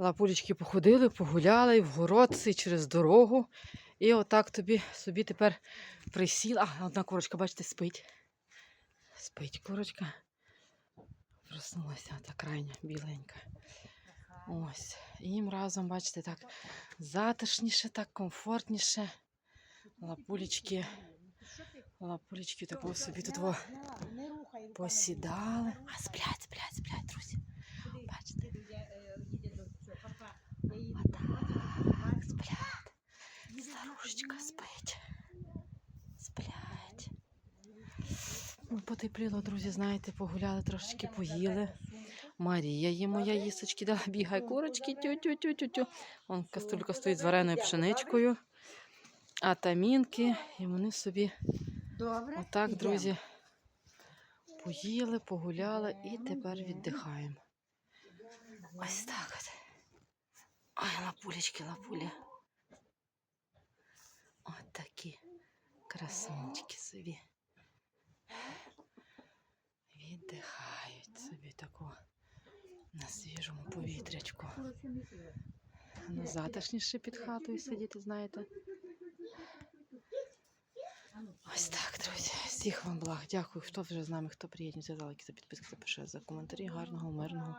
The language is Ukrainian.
Лапулечки походили, погуляли і в город, і через дорогу. І отак тобі собі тепер присіла. А, одна курочка, бачите, спить. Спить курочка. Проснулася та крайня біленька. Ось. І їм разом, бачите, так затишніше, так комфортніше. Лапулечки, лапулечки такого собі тут во посідали. А сплять, сплять, сплять, друзі. Бачите? Отак, сплять. Старушечка спить. Сплять. Ну, потепліло, друзі, знаєте, погуляли, трошечки поїли. Марія є моя їсочки, да, бігай курочки, тю-тю-тю-тю-тю. Вон кастулька стоїть з вареною пшеничкою, а тамінки, і вони собі Добре. отак, друзі, поїли, погуляли і тепер віддихаємо. Ось так от. Ой, лапулечки, лапулі. От такі красунчики собі. Віддихають собі тако на свіжому повітрячку. Ну, затишніше під хатою сидіти, знаєте. Ось так, друзі. Всіх вам благ. Дякую, хто вже з нами, хто приєднується за лайки, за підписки, за пише, за коментарі. Гарного, мирного